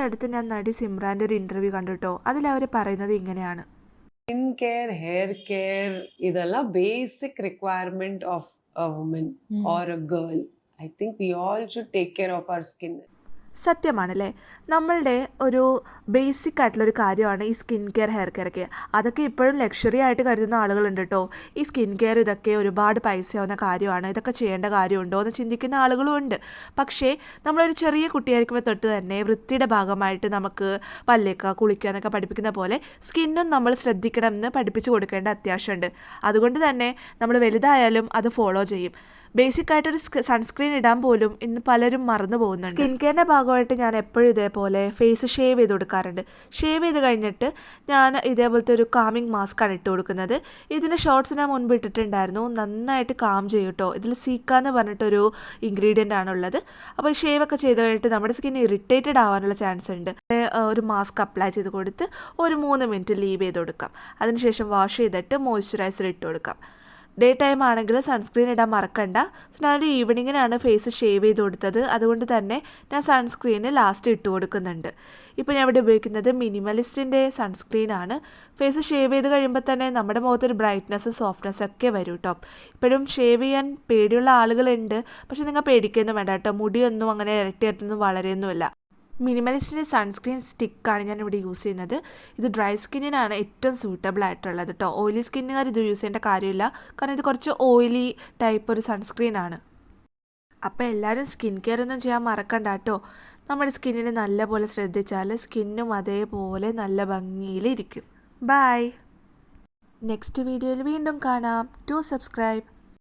അടുത്ത് ഞാൻ നടി സിമ്രാന്റെ ഒരു ഇന്റർവ്യൂ കണ്ടുട്ടോ? അതിൽ അവർ പറയുന്നത് ഇങ്ങനെയാണ്. സ്കിൻ കെയർ ഹെയർ കെയർ ഇതെല്ലാം basic requirement of a woman or a girl I think we all should take care of our skin സത്യമാണല്ലേ? നമ്മളുടെ ഒരു ബേസിക് ആയിട്ടുള്ളൊരു കാര്യമാണ് ഈ സ്കിൻ കെയർ ഹെയർ കെയർ അതൊക്കെ ഇപ്പോഴും ലക്ഷറി ആയിട്ട് കരുതുന്ന ആളുകളുണ്ട് കേട്ടോ ഈ സ്കിൻ കെയർ ഇതൊക്കെ ഒരുപാട് പൈസയാവുന്ന കാര്യമാണ്. ഇതൊക്കെ ചെയ്യേണ്ട കാര്യമുണ്ടോ എന്ന് ചിന്തിക്കുന്ന ആളുകളും ഉണ്ട്. പക്ഷേ നമ്മളൊരു ചെറിയ കുട്ടിയായിരിക്കുമ്പോൾ തൊട്ട് തന്നെ വൃത്തിയുടെ ഭാഗമായിട്ട് നമുക്ക് പല്ലേക്കുക കുളിക്കുക എന്നൊക്കെ പഠിപ്പിക്കുന്ന പോലെ സ്കിന്നും നമ്മൾ ശ്രദ്ധിക്കണം എന്ന് പഠിപ്പിച്ചു കൊടുക്കേണ്ട അത്യാവശ്യമുണ്ട്. അതുകൊണ്ട് തന്നെ നമ്മൾ വലുതായാലും അത് ഫോളോ ചെയ്യും. ബേസിക് ആയിട്ടൊരു സൺസ്ക്രീൻ ഇടാൻ പോലും ഇന്ന് പലരും മറന്നു പോകുന്നുണ്ട്. സ്കിൻ കെയറിന്റെ ഭാഗമായിട്ട് ഞാൻ എപ്പോഴും ഇതേപോലെ ഫേസ് ഷേവ് ചെയ്ത് കൊടുക്കാറുണ്ട്. ഷേവ് ചെയ്ത് കഴിഞ്ഞിട്ട് ഞാൻ ഇതേപോലത്തെ ഒരു കാമിങ് മാസ്ക് ആണ് ഇട്ട് കൊടുക്കുന്നത്. ഇതിന്റെ ഷോർട്സ് ഞാൻ മുൻപ് ഇട്ടിട്ടുണ്ടായിരുന്നു. നന്നായിട്ട് കാം ചെയ്യും കേട്ടോ ഇതിൽ സീക്ക എന്ന് പറഞ്ഞിട്ടൊരു ഇൻഗ്രീഡിയന്റ് ആണുള്ളത് അപ്പോൾ ഷേവ് ഒക്കെ ചെയ്ത് കഴിഞ്ഞിട്ട് നമ്മുടെ സ്കിൻ ഇറിറ്റേറ്റഡ് ആവാനുള്ള ചാൻസ് ഉണ്ട്. ഒരു മാസ്ക് അപ്ലൈ ചെയ്ത് കൊടുത്ത് ഒരു മൂന്ന് മിനിറ്റ് ലീവ് ചെയ്ത് കൊടുക്കാം. അതിനുശേഷം വാഷ് ചെയ്തിട്ട് മോയ്സ്ചറൈസർ ഇട്ട് കൊടുക്കാം. ഡേ ടൈം ആണെങ്കിൽ സൺസ്ക്രീൻ ഇടാൻ മറക്കണ്ട. സോ ഞാനൊരു ഈവനിങ്ങിനാണ് ഫേസ് ഷേവ് ചെയ്ത് കൊടുത്തത്. അതുകൊണ്ട് തന്നെ ഞാൻ സൺസ്ക്രീന് ലാസ്റ്റ് ഇട്ട് കൊടുക്കുന്നുണ്ട്. ഇപ്പോൾ ഞാൻ ഇവിടെ ഉപയോഗിക്കുന്നത് മിനിമലിസ്റ്റിന്റെ സൺസ്ക്രീൻ ആണ്. ഫേസ് ഷേവ് ചെയ്ത് കഴിയുമ്പോൾ തന്നെ നമ്മുടെ മുഖത്തൊരു ബ്രൈറ്റ്നസ് സോഫ്റ്റ്നെസ് ഒക്കെ വരും കേട്ടോ ഇപ്പോഴും ഷേവ് ചെയ്യാൻ പേടിയുള്ള ആളുകളുണ്ട്. പക്ഷേ നിങ്ങൾ പേടിക്കൊന്നും വേണ്ട കേട്ടോ മുടിയൊന്നും അങ്ങനെ ഇരട്ടിയായിട്ടൊന്നും വളരെയൊന്നുമില്ല. മിനിമലിസ്റ്റിന്റെ സൺസ്ക്രീൻ സ്റ്റിക്കാണ് ഞാൻ ഇവിടെ യൂസ് ചെയ്യുന്നത്. ഇത് ഡ്രൈ സ്കിന്നിനാണ് ഏറ്റവും സൂട്ടബിൾ ആയിട്ടുള്ളത് കേട്ടോ ഓയിലി സ്കിന്നുകാർ ഇത് യൂസ് ചെയ്യേണ്ട കാര്യമില്ല. കാരണം ഇത് കുറച്ച് ഓയിലി ടൈപ്പ് ഒരു സൺസ്ക്രീൻ ആണ്. അപ്പോൾ എല്ലാവരും സ്കിൻ കെയർ ഒന്നും ചെയ്യാൻ മറക്കണ്ട കേട്ടോ നമ്മുടെ സ്കിന്നിനെ നല്ലപോലെ ശ്രദ്ധിച്ചാൽ സ്കിന്നും അതേപോലെ നല്ല ഭംഗിയിലിരിക്കും ബൈ. നെക്സ്റ്റ് വീഡിയോയിൽ വീണ്ടും കാണാം. To subscribe.